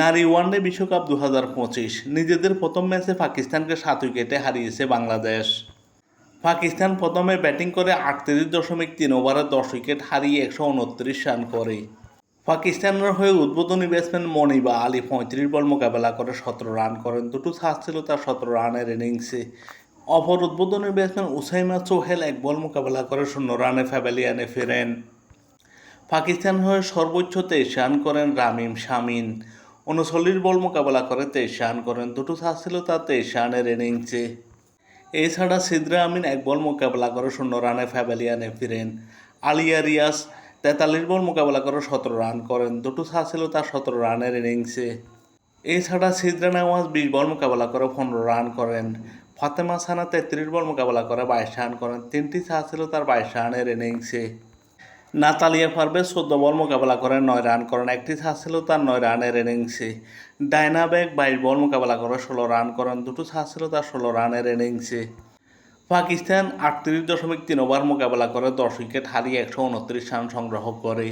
নারী ওয়ানডে বিশ্বকাপ দু হাজার পঁচিশ। নিজেদের প্রথম ম্যাচে পাকিস্তানকে সাত উইকেটে হারিয়েছে বাংলাদেশ। পাকিস্তান প্রথমে ব্যাটিং করে আটত্রিশ দশমিক তিন ওভারে দশ উইকেট হারিয়ে একশো উনত্রিশ রান করে। পাকিস্তানের হয়ে উদ্বোধনী ব্যাটসম্যান মনিবা আলী পঁয়ত্রিশ বল মোকাবেলা করে সতেরো রান করেন। দুটো ছাড় ছিল তার সতেরো রানের ইনিংসে। অপর উদ্বোধনী ব্যাটসম্যান উসাইমা চোহেল এক বল মোকাবেলা করে শূন্য রানে ফ্যাভেলিয়ানে ফেরেন। পাকিস্তান হয়ে সর্বোচ্চ তেইশ রান করেন রামিম শামিন উনচল্লিশ বল মোকাবেলা করে তেইশ রান করেন। দুটো ছাড় ছিল তার তেইশ রানের ইনিংসে। এছাড়া সিদ্রা আমিন এক বল মোকাবেলা করে শূন্য রানে ফ্যাভেলিয়ানে ফিরেন। আলিয়া রিয়াজ তেতাল্লিশ বল মোকাবেলা করে সতেরো রান করেন। দুটো ছাড় ছিল তার সতেরো রানের ইনিংসে। এছাড়া সিদ্রা নওয়াজ বিশ বল মোকাবেলা করে পনেরো রান করেন। ফাতেমা সানা তেত্রিশ বল মোকাবেলা করে বাইশ রান করেন। তিনটি ছাড় ছিল তার বাইশ রানের ইনিংসে। নাতালিয়া পারভেজ চোদ্দ বল মোকাবেলা করে নয় রান করেন একটি ছাড় ছিল তার নয় রানের ইনিংসে ডায়না ব্যাগ বাইশ বল মোকাবেলা করে ষোলো রান করেন দুটো ছাড় ছিল তার ষোলো রানের ইনিংসে পাকিস্তান আটত্রিশ দশমিক তিন ওভার মোকাবেলা করে দশ উইকেট হারিয়ে একশো উনত্রিশ রান সংগ্রহ করে।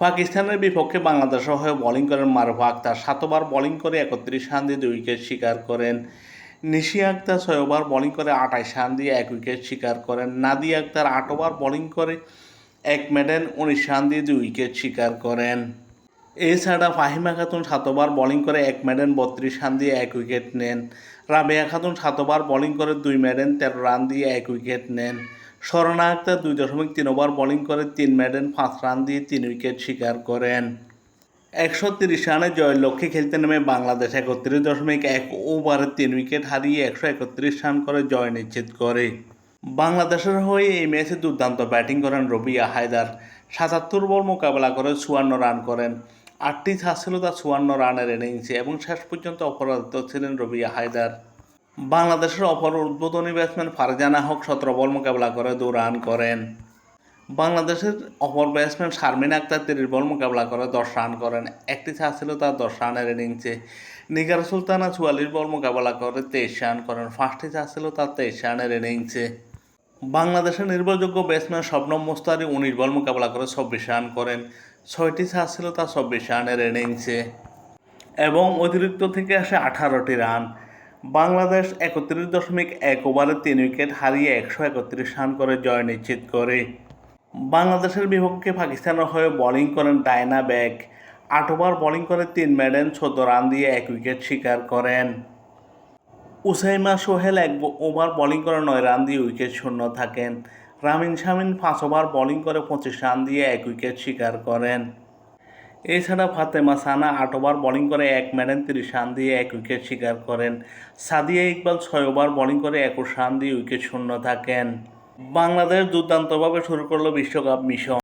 পাকিস্তানের বিপক্ষে বাংলাদেশের হয়ে বোলিং করেন মারুফা আক্তার, সাত ওভার বোলিং করে একত্রিশ রান দিয়ে দুই উইকেট শিকার করেন। নিশি আক্তার ছয় ওভার বোলিং করে আঠাইশ রান দিয়ে এক উইকেট শিকার করেন। নাদি আক্তার আট ওভার বোলিং করে এক মেডেন উনিশ রান দিয়ে দুই উইকেট শিকার করেন। এছাড়া ফাহিমা খাতুন সাত ওভার বোলিং করে এক মেডেন বত্রিশ রান দিয়ে এক উইকেট নেন। রাবেয়া খাতুন সাত ওভার বোলিং করে দুই মেডেন তেরো রান দিয়ে এক উইকেট নেন। স্বর্ণা আক্তার দুই দশমিক তিন ওভার বোলিং করে তিন মেডেন পাঁচ রান দিয়ে তিন উইকেট শিকার করেন। একশো তিরিশ রানে জয়ের লক্ষ্যে খেলতে নেমে বাংলাদেশ একত্রিশ দশমিক এক ওভারে তিন উইকেট হারিয়ে একশো একত্রিশ রান করে জয় নিশ্চিত করে। বাংলাদেশের হয়ে এই ম্যাচে দুর্দান্ত ব্যাটিং করেন রবিয়া হায়দার। সাতাত্তর বল মোকাবেলা করে চুয়ান্ন রান করেন। আটটি ছিল তার চুয়ান্ন রানের ইনিংসে এবং শেষ পর্যন্ত অপরাজিত ছিলেন রবিয়া হায়দার। বাংলাদেশের অপর উদ্বোধনী ব্যাটসম্যান ফারজানা হক সতেরো বল মোকাবেলা করে দু রান করেন। বাংলাদেশের অপর ব্যাটসম্যান শারমিন আক্তার তিরিশ বল মোকাবেলা করে দশ রান করেন। একটি ছিল তার দশ রানের ইনিংসে নিগার সুলতানা চুয়াল্লিশ বল মোকাবেলা করে তেইশ রান করেন। ফার্স্টে ছাড় ছিল তার তেইশ রানের ইনিংসে বাংলাদেশের নির্ভরযোগ্য ব্যাটসম্যান শবনম মুস্তারি উনিশ বল মোকাবেলা করে চব্বিশ রান করেন। ছয়টি ছাড় ছিল তার চব্বিশ রানের ইনিংসে এবং অতিরিক্ত থেকে আসে আঠারোটি রান। বাংলাদেশ একত্রিশ দশমিক এক ওভারে তিন উইকেট হারিয়ে একশো একত্রিশ রান করে জয় নিশ্চিত করে। বাংলাদেশের বিপক্ষে পাকিস্তানের হয়ে বোলিং করেন ডায়না ব্যাগ আট ওভার বোলিং করে তিন মেডেন চোদ্দ রান দিয়ে এক উইকেট শিকার করেন। উসাইমা সোহেল এক ওভার বোলিং করে নয় রান দিয়ে উইকেট শূন্য থাকেন। রামিন শামিন পাঁচ ওভার বোলিং করে পঁচিশ রান দিয়ে এক উইকেট শিকার করেন। এছাড়া ফাতেমা সানা আট ওভার বোলিং করে এক মেডেন তিরিশ রান দিয়ে এক উইকেট শিকার করেন। সাদিয়া ইকবাল ছয় ওভার বোলিং করে একুশ রান দিয়ে উইকেট শূন্য থাকেন। বাংলাদেশ দুর্দান্তভাবে শুরু করল বিশ্বকাপ মিশন।